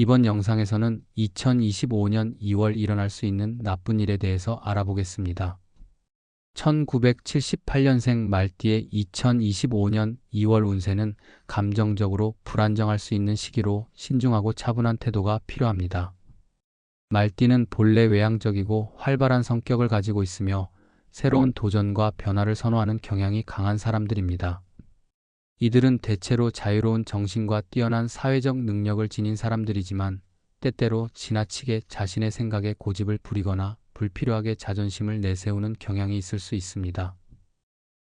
이번 영상에서는 2025년 2월 일어날 수 있는 나쁜 일에 대해서 알아보겠습니다. 1978년생 말띠의 2025년 2월 운세는 감정적으로 불안정할 수 있는 시기로 신중하고 차분한 태도가 필요합니다. 말띠는 본래 외향적이고 활발한 성격을 가지고 있으며 새로운 도전과 변화를 선호하는 경향이 강한 사람들입니다. 이들은 대체로 자유로운 정신과 뛰어난 사회적 능력을 지닌 사람들이지만 때때로 지나치게 자신의 생각에 고집을 부리거나 불필요하게 자존심을 내세우는 경향이 있을 수 있습니다.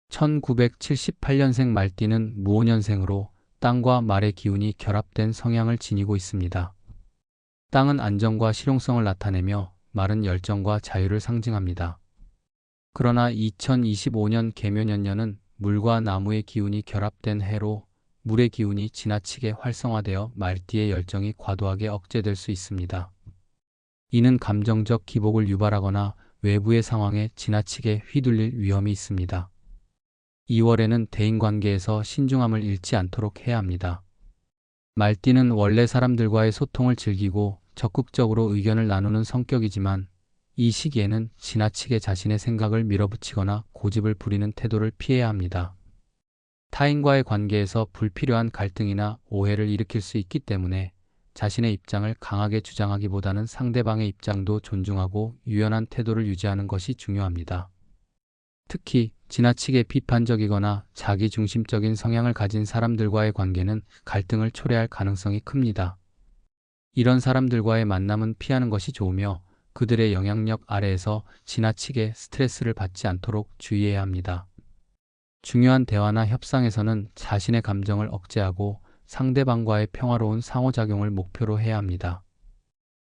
1978년생 말띠는 무오년생으로 땅과 말의 기운이 결합된 성향을 지니고 있습니다. 땅은 안정과 실용성을 나타내며 말은 열정과 자유를 상징합니다. 그러나 2025년 개묘년년은 물과 나무의 기운이 결합된 해로 물의 기운이 지나치게 활성화되어 말띠의 열정이 과도하게 억제될 수 있습니다. 이는 감정적 기복을 유발하거나 외부의 상황에 지나치게 휘둘릴 위험이 있습니다. 2월에는 대인관계에서 신중함을 잃지 않도록 해야 합니다. 말띠는 원래 사람들과의 소통을 즐기고 적극적으로 의견을 나누는 성격이지만 이 시기에는 지나치게 자신의 생각을 밀어붙이거나 고집을 부리는 태도를 피해야 합니다. 타인과의 관계에서 불필요한 갈등이나 오해를 일으킬 수 있기 때문에 자신의 입장을 강하게 주장하기보다는 상대방의 입장도 존중하고 유연한 태도를 유지하는 것이 중요합니다. 특히 지나치게 비판적이거나 자기중심적인 성향을 가진 사람들과의 관계는 갈등을 초래할 가능성이 큽니다. 이런 사람들과의 만남은 피하는 것이 좋으며 그들의 영향력 아래에서 지나치게 스트레스를 받지 않도록 주의해야 합니다. 중요한 대화나 협상에서는 자신의 감정을 억제하고 상대방과의 평화로운 상호작용을 목표로 해야 합니다.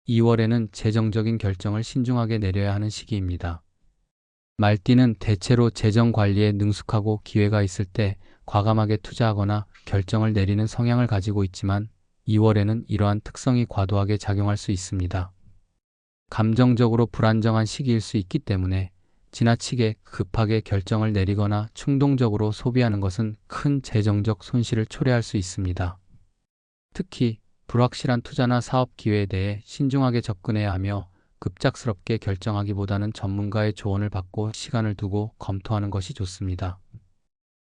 2월에는 재정적인 결정을 신중하게 내려야 하는 시기입니다. 말띠는 대체로 재정 관리에 능숙하고 기회가 있을 때 과감하게 투자하거나 결정을 내리는 성향을 가지고 있지만 2월에는 이러한 특성이 과도하게 작용할 수 있습니다. 감정적으로 불안정한 시기일 수 있기 때문에 지나치게 급하게 결정을 내리거나 충동적으로 소비하는 것은 큰 재정적 손실을 초래할 수 있습니다. 특히 불확실한 투자나 사업 기회에 대해 신중하게 접근해야 하며 급작스럽게 결정하기보다는 전문가의 조언을 받고 시간을 두고 검토하는 것이 좋습니다.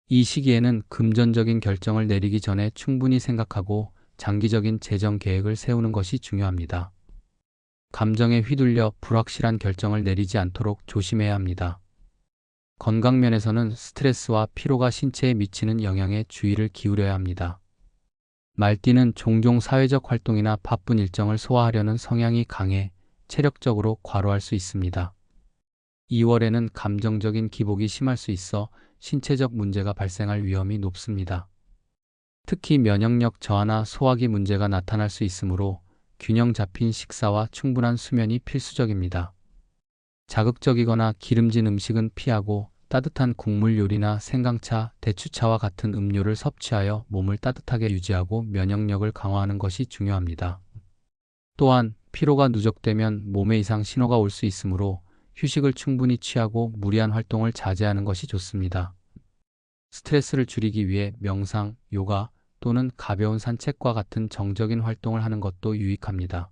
이 시기에는 금전적인 결정을 내리기 전에 충분히 생각하고 장기적인 재정 계획을 세우는 것이 중요합니다. 감정에 휘둘려 불확실한 결정을 내리지 않도록 조심해야 합니다. 건강면에서는 스트레스와 피로가 신체에 미치는 영향에 주의를 기울여야 합니다. 말띠는 종종 사회적 활동이나 바쁜 일정을 소화하려는 성향이 강해 체력적으로 과로할 수 있습니다. 2월에는 감정적인 기복이 심할 수 있어 신체적 문제가 발생할 위험이 높습니다. 특히 면역력 저하나 소화기 문제가 나타날 수 있으므로 균형 잡힌 식사와 충분한 수면이 필수적입니다. 자극적이거나 기름진 음식은 피하고 따뜻한 국물 요리나 생강차, 대추차와 같은 음료를 섭취하여 몸을 따뜻하게 유지하고 면역력을 강화하는 것이 중요합니다. 또한 피로가 누적되면 몸에 이상 신호가 올 수 있으므로 휴식을 충분히 취하고 무리한 활동을 자제하는 것이 좋습니다. 스트레스를 줄이기 위해 명상, 요가 또는 가벼운 산책과 같은 정적인 활동을 하는 것도 유익합니다.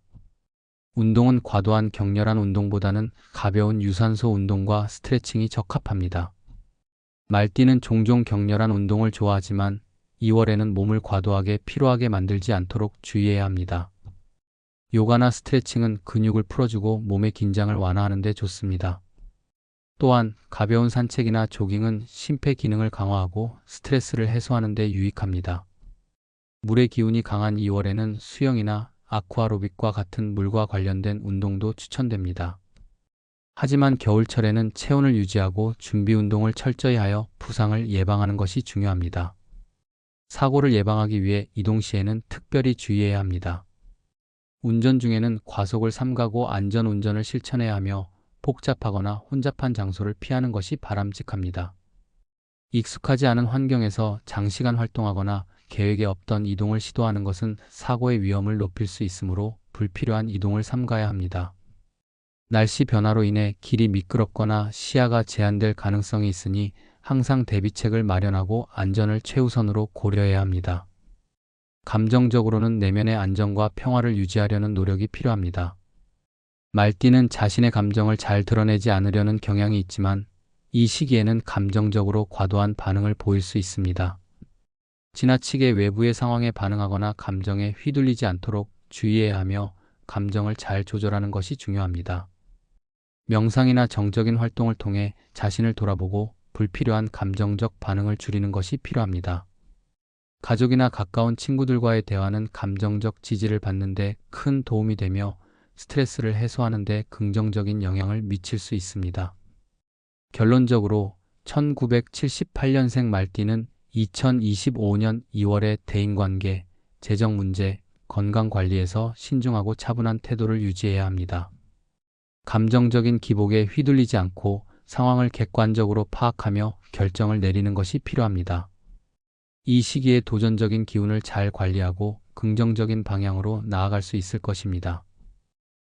운동은 과도한 격렬한 운동보다는 가벼운 유산소 운동과 스트레칭이 적합합니다. 말띠는 종종 격렬한 운동을 좋아하지만 2월에는 몸을 과도하게 피로하게 만들지 않도록 주의해야 합니다. 요가나 스트레칭은 근육을 풀어주고 몸의 긴장을 완화하는 데 좋습니다. 또한 가벼운 산책이나 조깅은 심폐 기능을 강화하고 스트레스를 해소하는 데 유익합니다. 물의 기운이 강한 2월에는 수영이나 아쿠아로빅과 같은 물과 관련된 운동도 추천됩니다. 하지만 겨울철에는 체온을 유지하고 준비 운동을 철저히 하여 부상을 예방하는 것이 중요합니다. 사고를 예방하기 위해 이동 시에는 특별히 주의해야 합니다. 운전 중에는 과속을 삼가고 안전 운전을 실천해야 하며 복잡하거나 혼잡한 장소를 피하는 것이 바람직합니다. 익숙하지 않은 환경에서 장시간 활동하거나 계획에 없던 이동을 시도하는 것은 사고의 위험을 높일 수 있으므로 불필요한 이동을 삼가야 합니다. 날씨 변화로 인해 길이 미끄럽거나 시야가 제한될 가능성이 있으니 항상 대비책을 마련하고 안전을 최우선으로 고려해야 합니다. 감정적으로는 내면의 안정과 평화를 유지하려는 노력이 필요합니다. 말띠는 자신의 감정을 잘 드러내지 않으려는 경향이 있지만 이 시기에는 감정적으로 과도한 반응을 보일 수 있습니다. 지나치게 외부의 상황에 반응하거나 감정에 휘둘리지 않도록 주의해야 하며 감정을 잘 조절하는 것이 중요합니다. 명상이나 정적인 활동을 통해 자신을 돌아보고 불필요한 감정적 반응을 줄이는 것이 필요합니다. 가족이나 가까운 친구들과의 대화는 감정적 지지를 받는데 큰 도움이 되며 스트레스를 해소하는 데 긍정적인 영향을 미칠 수 있습니다. 결론적으로 1978년생 말띠는 2025년 2월에 대인관계, 재정 문제, 건강 관리에서 신중하고 차분한 태도를 유지해야 합니다. 감정적인 기복에 휘둘리지 않고 상황을 객관적으로 파악하며 결정을 내리는 것이 필요합니다. 이 시기에 도전적인 기운을 잘 관리하고 긍정적인 방향으로 나아갈 수 있을 것입니다.